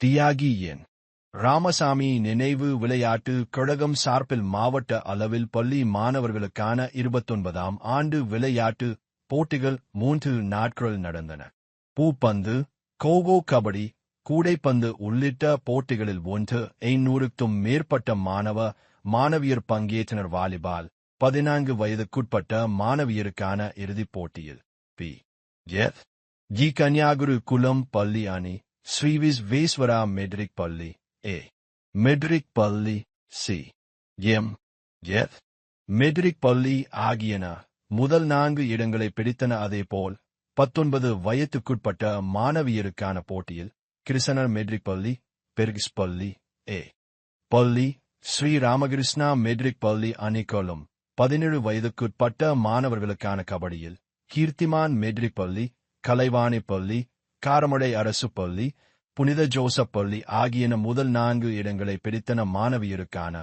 தியாகி என் ராமசாமி நினைவு விளையாட்டு கழகம் சார்பில் மாவட்ட அளவில் பள்ளி மாணவர்களுக்கான இருபத்தொன்பதாம் ஆண்டு விளையாட்டு போட்டிகள் மூன்று நாட்கள் நடந்தன. பூப்பந்து கோகோ கபடி கூடைப்பந்து உள்ளிட்ட போட்டிகளில் ஒன்று ஐநூறுக்கும் மேற்பட்ட மாணவ மாணவியர் பங்கேற்றனர் வாலிபால் பதினான்கு வயதுக்குட்பட்ட மாணவியருக்கான இறுதிப் போட்டியில். பி. எஃப். ஜி. கன்யாகுரு குலம் பள்ளி அணி ஸ்ரீவிஸ் வேஸ்வரா மெட்ரிக் பள்ளி ஏ மெட்ரிக் பள்ளி சி எம் எஃப் மெட்ரிக் பள்ளி ஆகியன முதல் நான்கு இடங்களை பிடித்தன அதேபோல் பத்தொன்பது வயதுக்குட்பட்ட மாணவியருக்கான போட்டியில் கிருஷ்ணர் மெட்ரிக் பள்ளி பெர்கிஸ் பள்ளி ஏ. பள்ளி ஸ்ரீ ராமகிருஷ்ணா மெட்ரிக் பள்ளி அணிகளும் பதினேழு வயதுக்குட்பட்ட மாணவர்களுக்கான கபடியில் கீர்த்திமான் மெட்ரிக் பள்ளி கலைவாணி பள்ளி காரமடை அரசு பள்ளி புனித ஜோசப் பள்ளி ஆகியன முதல் நான்கு இடங்களை பிடித்தன மாணவியருக்கான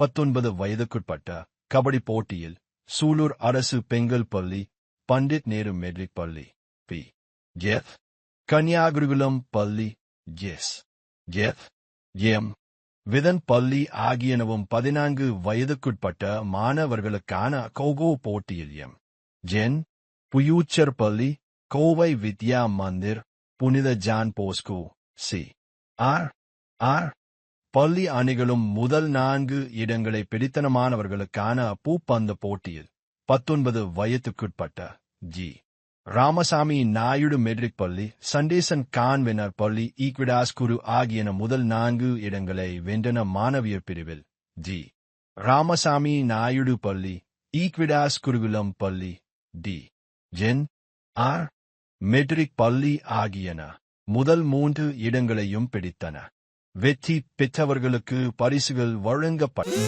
பத்தொன்பது வயதுக்குட்பட்ட கபடி போட்டியில் சூலூர் அரசு பெங்கல் பள்ளி பண்டிட் நேரு மெட்ரிக் பள்ளி பி. எஃப். கன்னியாகுருகுலம் பள்ளி எஸ். எஃப். எம். விதன் பள்ளி ஆகியனவும் பதினான்கு வயதுக்குட்பட்ட மாணவர்களுக்கான கோகோ போட்டியில் எம். ஜென். புயூச்சர் பள்ளி கோவை வித்யா மந்திர் புனித John Bosco C. R. R. பள்ளி அணிகளும் முதல் நான்கு இடங்களை பிடித்தனமானவர்களுக்கான பூப்பந்து போட்டியில் பத்தொன்பது வயதுக்குட்பட்ட ஜி. ராமசாமி நாயுடு மெட்ரிக் பள்ளி சண்டேசன் கான்வெனர் பள்ளி ஈக்விடாஸ் குரு ஆகியன முதல் நான்கு இடங்களை வென்றன மாணவியர் பிரிவில் ஜி. ராமசாமி நாயுடு பள்ளி ஈக்விடாஸ் குருகுலம் பள்ளி டி. ஜென். ஆர். மெட்ரிக் பள்ளி ஆகியன முதல் மூன்று இடங்களையும் பிடித்தன. வெற்றி பெற்றவர்களுக்கு பரிசுகள் வழங்கப்பட்டன